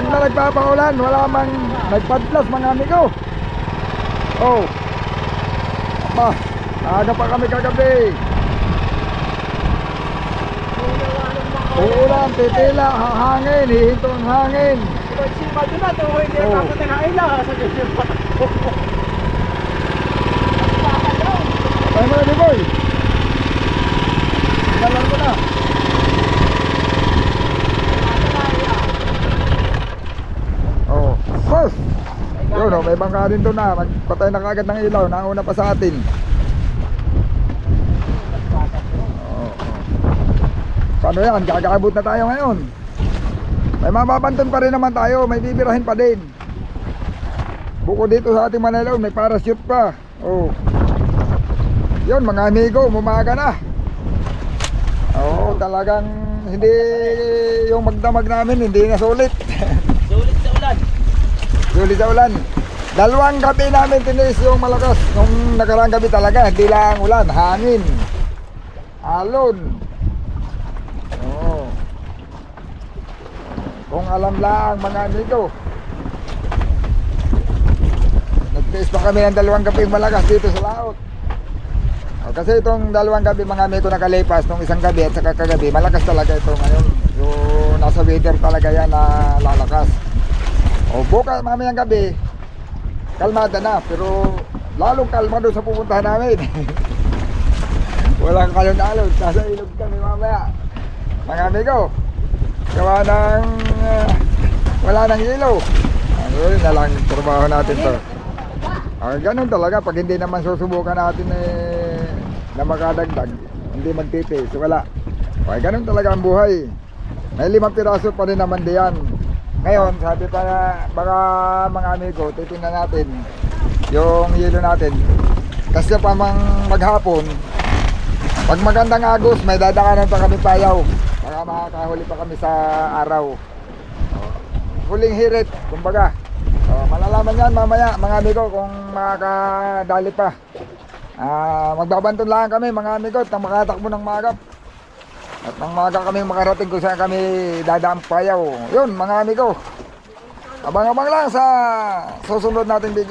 nagpapaulan, wala mang nagpadlas mga amigo. Oh. Ba, aga pa kami kagabi. Uulan, titila, hangin, hihinto ang hangin. Sipa doon na, ito hindi Oo. ako tinakain lang. Sa ganyan pa. Ay mga di boy. Nalar ko na. Oh, sus! Yun oh, may bangka din doon na. Nagpatay na kagad ng ilaw. Nauna pa sa atin. Oh. Paano yan? Gagaabot na tayo ngayon. May mababanton pa rin naman tayo. May bibirahin pa din. Buko dito sa ating Manila, may parachute pa. Oh. Yun mga amigo, umaga na. Oo, talagang hindi yung magdamag namin, hindi na sulit. Sulit sa ulan. sulit sa ulan. Dalawang gabi namin tinis yung malakas. Nung nakarang gabi talaga, hindi lang ulan, hangin. Alon. Oo. Kung alam lang mga amigo. Nagtiis pa kami ng dalawang gabi malakas dito sa laot. O, kasi itong dalawang gabi mga amigo nakalipas, nung isang gabi at saka kagabi, malakas talaga ito ngayon. Yung nasa weather talaga yan na lalakas. O bukas mamayang gabi, kalmada na, pero lalong kalma doon sa pupuntahan namin. Walang kalon-alon, nasa ilog kami mamaya. Mga amigo, gawa ng ah, wala nang ilaw. Ano na lang trabaho natin to. Ah, ganun talaga pag hindi naman susubukan natin eh, na makadagdag, hindi magtitiis, wala. Okay, ganun talaga ang buhay. May limang piraso pa rin naman diyan. Ngayon, sabi pa na baka mga amigo, titingnan natin yung yelo natin. Kasi pa mang maghapon, pag magandang agos, may dadaanan pa kami payaw. Baka makakahuli pa kami sa araw. Huling hirit, kumbaga. Oh, malalaman yan mamaya mga amigo kung makakadali pa. Ah, magbabanton lang kami mga amigo at makatakbo ng magap. At nang maga kami makarating kung saan kami dadaan payaw. Yun mga amigo. Abang-abang lang sa susunod nating video.